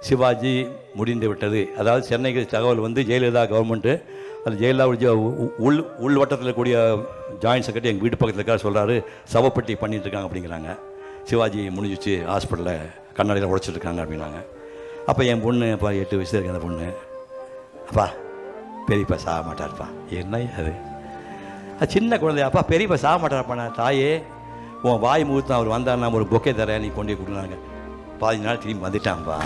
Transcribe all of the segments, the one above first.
சிவாஜி முடிந்து விட்டது. அதாவது சென்னைக்கு தகவல் வந்து ஜெயலலிதா கவர்மெண்ட்டு அந்த ஜெயலலிதா உ- உள் உள் வட்டத்தில் கூடிய ஜாயின்ட் செக்ரட்டரி எங்கள் வீட்டு பக்கத்தில் இருக்கார் சொல்கிறாரு சவப்பட்டி பண்ணிட்டுருக்காங்க அப்படிங்கிறாங்க. சிவாஜி முடிஞ்சிச்சு ஹாஸ்பிட்டலில் கண்ணாடியில் உடைச்சிட்டு இருக்காங்க அப்படின்னாங்க. அப்போ என் பொண்ணு அப்பா எட்டு வயசு இருக்கு அந்த பொண்ணு. அப்பா பெரியப்பா சாக மாட்டார்ப்பா. என்ன அது? சின்ன குழந்தை அப்பா பெரியப்பா சாக மாட்டார்ப்பா நான் தாயே. உன் வாய் முகூர்த்தம் அவர் வந்தார் நான் ஒரு பொக்கே தரேன் நீ கொண்டு கொடுக்குறாங்க பாதி நாள் திரும்பி வந்துட்டான்ப்பா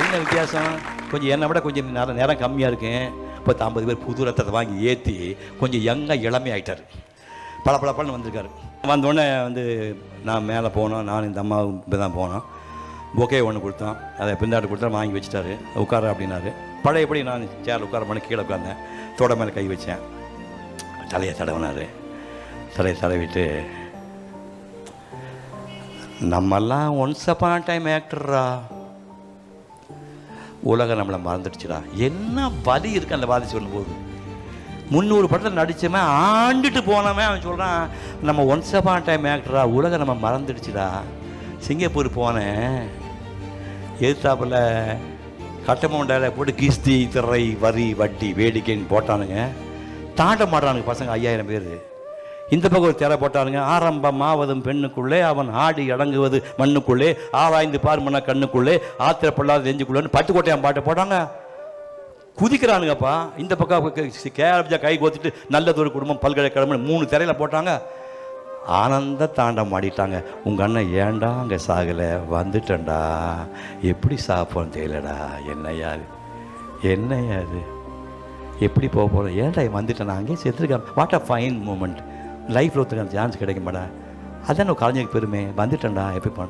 என்ன வித்தியாசம்? கொஞ்சம் என்னை விட கொஞ்சம் நேரம் நேரம் கம்மியாக இருக்கேன். இப்போ ஐம்பது பேர் புது ரத்தத்தை வாங்கி ஏற்றி கொஞ்சம் யங்காக இளமை ஆகிட்டார் பல பல வந்திருக்காரு. வந்தோடனே வந்து நான் மேலே போனோம். நான் இந்த அம்மாவும் இப்போ தான் போனோம். பொக்கே ஒன்று கொடுத்தோம். அதை பின்னாடி கொடுத்தா வாங்கி வச்சுட்டாரு. உட்கார அப்படின்னாரு. பழையபடி நான் சேர் உட்கார பண்ணி கீழே உட்காந்தேன் தொட மேலே கை வச்சேன். தலையை தடவினார். தலையை தடவிட்டு நம்மெல்லாம் ஒன்ஸ் அப்பான் டைம் ஆக்டர்ரா உலகம் நம்மளை மறந்துடுச்சுடா. என்ன வலி இருக்கு அந்த வாதி சொல்லும்போது? முந்நூறு படத்தில் நடித்தவன் ஆண்டுட்டு போனவன் அவன் சொல்கிறான் நம்ம ஒன்ஸ் அப்பான் டைம் ஆக்டரா உலகம் நம்ம மறந்துடுச்சுடா. சிங்கப்பூர் போனேன். எதிர்த்தாப்பில் கட்டமௌண்டாவில் போட்டு கிஸ்தி திரை வரி வட்டி வேடிக்கைன்னு போட்டானுங்க. தாண்ட மாட்டானுங்க பசங்க ஐயாயிரம் பேர். இந்த பக்கம் ஒரு திரை போட்டானுங்க ஆரம்பமாவதும் பெண்ணுக்குள்ளே அவன் ஆடி அடங்குவது மண்ணுக்குள்ளே ஆராய்ந்து பார்மன கண்ணுக்குள்ளே ஆத்திரப்படாத நெஞ்சுக்குள்ளேன்னு பட்டுக்கோட்டையான் பாட்டை போட்டாங்க. குதிக்கிறானுங்கப்பா. இந்த பக்கம் கேரப்ஜா கை கோத்திட்டு நல்லதொரு குடும்பம் பல்கலைக்கழகம் மூணு திரையில போட்டாங்க. ஆனந்த தாண்டம் ஆடிட்டாங்க. உங்கள் அண்ணன் ஏண்டா அங்கே சாகலை? வந்துட்டேன்டா. எப்படி சாப்பிடும் தெரியலடா? என்னையா அது? என்னையா அது? எப்படி போக போகிறோம் ஏன்டா வந்துட்டேன்? நான் அங்கேயே செத்துருக்கேன். வாட் அ ஃபைன் மூமெண்ட் லைஃப்பில் ஒருத்தருக்கு சான்ஸ் கிடைக்க மாட்டா அதான் ஒரு கலைஞருக்கு பெருமை. வந்துட்டேன்டா எப்படி போன?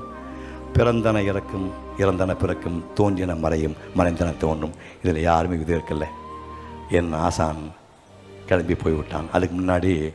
பிறந்தன இறக்கும் இறந்தன பிறக்கும் தோன்றின மறையும் மறைந்தன தோன்றும். இதில் யாருமே இது இருக்கல என் ஆசான் கிளம்பி போய் விட்டான் அதுக்கு முன்னாடி